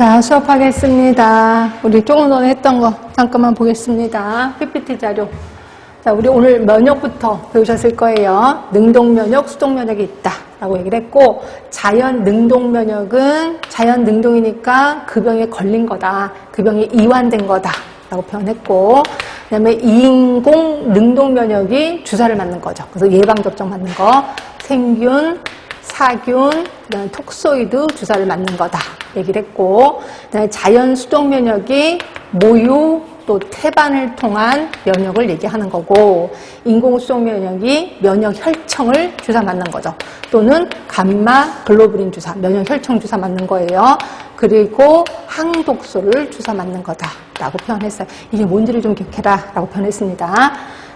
자, 수업하겠습니다. 우리 조금 전에 했던 거 잠깐만 보겠습니다. PPT 자료. 자, 우리 오늘 면역부터 배우셨을 거예요. 능동 면역, 수동 면역이 있다. 라고 얘기를 했고, 자연 능동 면역은 자연 능동이니까 그 병에 걸린 거다. 그 병이 이완된 거다. 라고 표현했고, 그 다음에 인공 능동 면역이 주사를 맞는 거죠. 그래서 예방접종 맞는 거. 생균, 그다음에 톡소이드 주사를 맞는 거다 얘기를 했고, 자연 수동 면역이 모유 또 태반을 통한 면역을 얘기하는 거고, 인공 수동 면역이 면역 혈청을 주사 맞는 거죠. 또는 감마 글로불린 주사, 면역 혈청 주사 맞는 거예요. 그리고 항독소를 주사 맞는 거다라고 표현했어요. 이게 뭔지를 좀 기억해라라고 표현했습니다.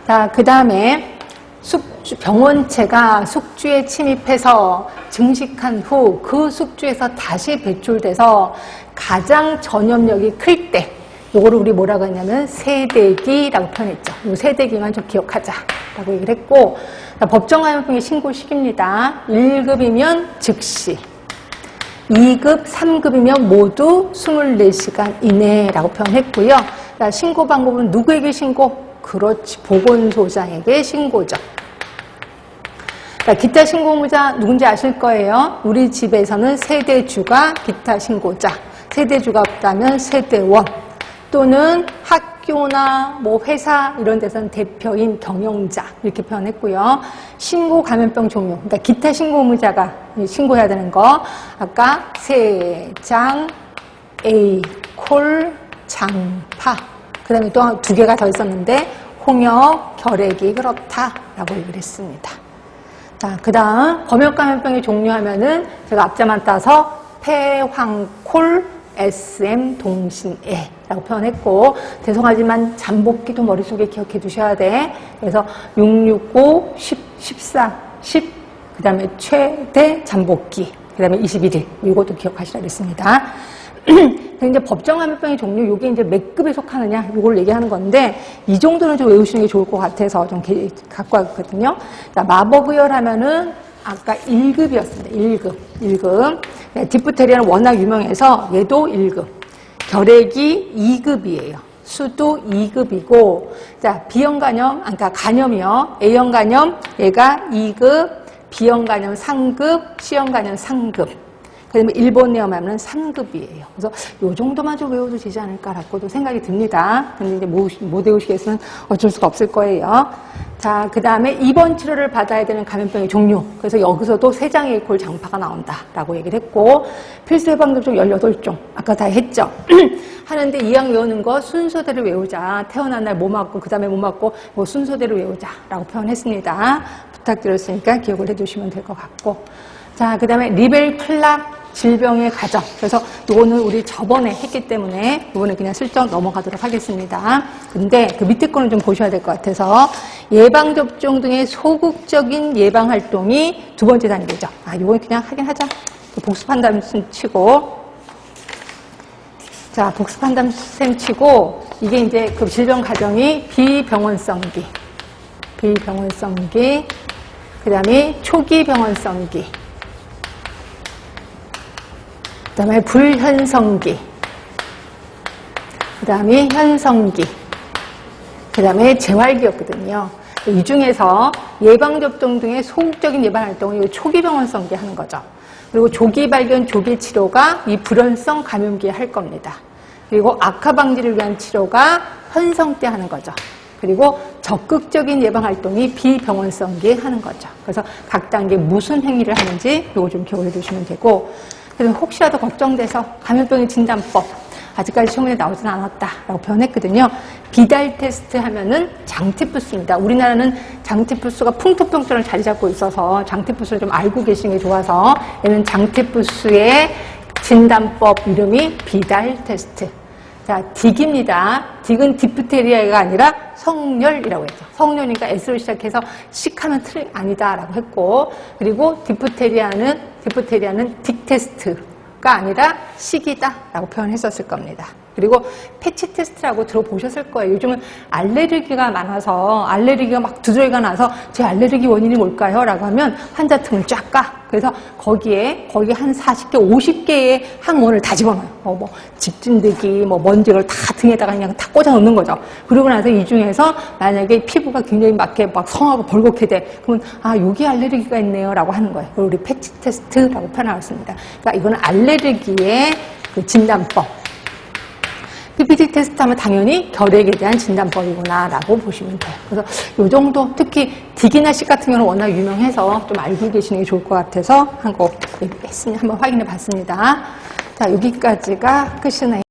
자, 그 다음에 숙주, 병원체가 숙주에 침입해서 증식한 후 그 숙주에서 다시 배출돼서 가장 전염력이 클 때, 요거를 우리 뭐라고 했냐면 세대기라고 표현했죠. 요 세대기만 좀 기억하자 라고 얘기를 했고, 법정감염병의 신고 시기입니다. 1급이면 즉시, 2급, 3급이면 모두 24시간 이내라고 표현했고요. 자, 신고 방법은 누구에게 신고? 그렇지, 보건소장에게 신고죠. 자, 기타 신고자 누군지 아실 거예요. 우리 집에서는 세대주가 기타 신고자, 세대주가 없다면 세대원, 또는 학교나 뭐 회사 이런 데서는 대표인 경영자 이렇게 표현했고요. 신고 감염병 종류, 그러니까 기타 신고무자가 신고해야 되는 거 아까 세장, A, 콜, 장파 그 다음에 또 두 개가 더 있었는데 홍역, 결핵이 그렇다라고 얘기를 했습니다. 자, 그 다음 검역감염병의 종류하면은 제가 앞자만 따서 폐황콜, SM 동신애라고 표현했고 죄송하지만 잠복기도 머릿속에 기억해 두셔야 돼. 그래서 665, 10, 14, 10, 그 다음에 최대 잠복기, 그 다음에 21일 이것도 기억하시라 그랬습니다. 근데 이제 법정감염병의 종류, 요게 이제 몇 급에 속하느냐, 요걸 얘기하는 건데, 이 정도는 좀 외우시는 게 좋을 것 같아서 좀 게- 갖고 왔거든요. 자, 마법의열 하면은 아까 1급이었습니다. 1급. 1급. 네, 디프테리아는 워낙 유명해서 얘도 1급. 결핵이 2급이에요. 수도 2급이고, 자, B형 간염, 아, 그러니까 간염이요. A형 간염, 얘가 2급, B형 간염 3급, C형 간염 3급. 그 다음에 일본 내염하면 3급이에요. 그래서 요 정도만 좀 외워도 되지 않을까라고도 생각이 듭니다. 근데 이제 못, 못 외우시겠으면 어쩔 수가 없을 거예요. 자, 그 다음에 입원 치료를 받아야 되는 감염병의 종류. 그래서 여기서도 세장의 콜 장파가 나온다라고 얘기를 했고, 필수 예방접종 18종. 아까 다 했죠. 하는데 이왕 외우는 거 순서대로 외우자. 태어난 날 뭐 맞고, 그 다음에 뭐 맞고, 뭐 순서대로 외우자라고 표현했습니다. 부탁드렸으니까 기억을 해두시면 될 것 같고. 자, 그 다음에 리벨 클락 질병의 가정. 그래서 이거는 우리 저번에 했기 때문에 이거는 그냥 슬쩍 넘어가도록 하겠습니다. 근데 그 밑에 거는 좀 보셔야 될 것 같아서 예방접종 등의 소극적인 예방활동이 두 번째 단계죠. 아, 이건 그냥 하긴 하자. 복습한다는 셈 치고. 자, 복습한다는 셈 치고 이게 이제 그 질병 가정이 비병원성기, 비병원성기, 그 다음에 초기 병원성기, 그 다음에 불현성기, 그 다음에 현성기, 그 다음에 재활기였거든요. 이 중에서 예방접종 등의 소극적인 예방활동을 이 초기 병원성기 하는 거죠. 그리고 조기 발견, 조기 치료가 이 불연성 감염기에 할 겁니다. 그리고 악화 방지를 위한 치료가 현성 때 하는 거죠. 그리고 적극적인 예방활동이 비병원성기에 하는 거죠. 그래서 각 단계 무슨 행위를 하는지 이거 좀 기억해 두시면 되고, 그래서 혹시라도 걱정돼서 감염병의 진단법, 아직까지 시험에 나오진 않았다라고 표현했거든요. 비달 테스트 하면은 장티푸스입니다. 우리나라는 장티푸스가 풍토병처럼 자리 잡고 있어서 장티푸스를 좀 알고 계시는 게 좋아서 얘는 장티푸스의 진단법 이름이 비달 테스트. 자, 딕입니다. 딕은 디프테리아가 아니라 성열이라고 했죠. 성열이니까 S로 시작해서 식 하면 틀 아니다라고 했고, 그리고 디프테리아는 디프테리아는 딕 테스트가 아니라 식이다라고 표현했었을 겁니다. 그리고 패치 테스트라고 들어보셨을 거예요. 요즘은 알레르기가 많아서 알레르기가 막 두드러기가 나서 제 알레르기 원인이 뭘까요? 라고 하면 환자 틈을 쫙 까. 그래서 거기에 거기 한 40개, 50개의 항원을 다 집어넣어요. 뭐, 뭐 집진드기, 뭐 먼지 이걸 다 등에다가 그냥 다 꽂아 놓는 거죠. 그러고 나서 이 중에서 만약에 피부가 굉장히 막게 막 성하고 벌겋게 돼. 그러면 아 여기 알레르기가 있네요라고 하는 거예요. 그걸 우리 패치 테스트라고 표현하고 있습니다. 그러니까 이거는 알레르기의 그 진단법. PPT 테스트 하면 당연히 결핵에 대한 진단법이구나 라고 보시면 돼요. 그래서 이 정도 특히 디기나 씨 같은 경우는 워낙 유명해서 좀 알고 계시는 게 좋을 것 같아서 한거 했으니 한번 확인해 봤습니다. 자, 여기까지가 끝이네요.